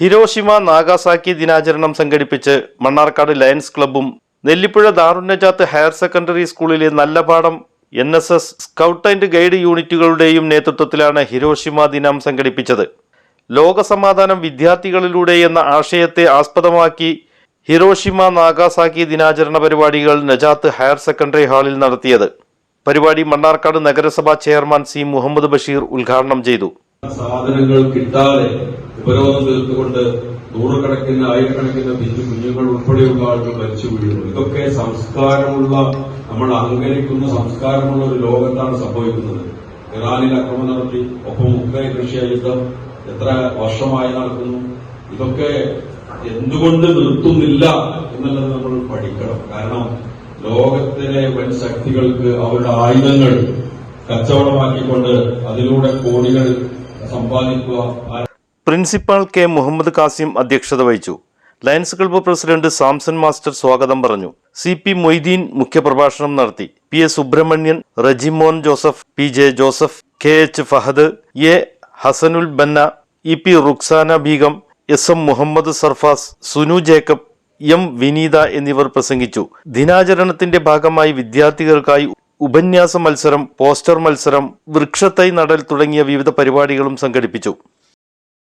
Hiroshima Nagasaki ദിനാചരണം സംഘടിപ്പിച്ച് Mannarkkad lions ക്ലബ്ബും നെല്ലിപ്പുഴ ദാറുന്നജാത്ത് ഹയർ സെക്കൻഡറി സ്കൂളിലെ Nallapadam N S S scout and guide യൂണിറ്റുകളുടെയും നേതൃത്വത്തിലാണ് ഹിരോഷിമ ദിനം സംഘടിപ്പിച്ചത്. ലോകസമാധാനം വിദ്യാർത്ഥികളിലൂടെ എന്ന ആശയത്തെ ആസ്പദമാക്കി ഹിരോഷിമ നാഗാസാക്കി ദിനാചരണ പരിപാടികൾ നജാത്ത് ഹയർ സെക്കൻഡറി ഹാളിൽ നടത്തിയത്. പരിപാടി മണ്ണാർക്കാട് നഗരസഭാ ചെയർമാൻ സി മുഹമ്മദ് ബഷീർ ഉദ്ഘാടനം ചെയ്തു. സാധനങ്ങൾ കിട്ടാതെ ഉപരോധം തീർത്തുകൊണ്ട് നൂറുകണക്കിന് ആയിരക്കണക്കിന് ബിന്ദു കുഞ്ഞുങ്ങൾ ഉൾപ്പെടെയുള്ള ആളുകൾ മരിച്ചു വീഴുന്നു ഇതൊക്കെ സംസ്കാരമുള്ള നമ്മൾ അഹങ്കരിക്കുന്ന സംസ്കാരമുള്ള ഒരു ലോകത്താണ് സംഭവിക്കുന്നത്. ഇറാനിൽ ആക്രമണം നടത്തി ഒപ്പം ഉക്രൈൻ റഷ്യ യുദ്ധം എത്ര വർഷമായി നടക്കുന്നു. ഇതൊക്കെ എന്തുകൊണ്ട് നിർത്തുന്നില്ല എന്നുള്ളത് നമ്മൾ പഠിക്കണം. കാരണം ലോകത്തിലെ വൻ ശക്തികൾക്ക് അവരുടെ ആയുധങ്ങൾ കച്ചവടമാക്കിക്കൊണ്ട് അതിലൂടെ കോടികൾ സമ്പാദിക്കുക പ്രിൻസിപ്പാൾ കെ മുഹമ്മദ് കാസിം അധ്യക്ഷത വഹിച്ചു. Lions Club president Samson master സ്വാഗതം പറഞ്ഞു. സി പി മൊയ്തീൻ മുഖ്യപ്രഭാഷണം നടത്തി. P S Subramanian Rejimon Joseph P J Joseph K H Fahad A Hasanul Banna E P Ruksana Beegum S M Muhammad Sarfas Sunu Jacob M Vineetha എന്നിവർ പ്രസംഗിച്ചു. ദിനാചരണത്തിന്റെ ഭാഗമായി വിദ്യാർത്ഥികൾക്കായി ഉപന്യാസ മത്സരം പോസ്റ്റർ മത്സരം വൃക്ഷത്തൈ നടൽ തുടങ്ങിയ വിവിധ പരിപാടികളും സംഘടിപ്പിച്ചു.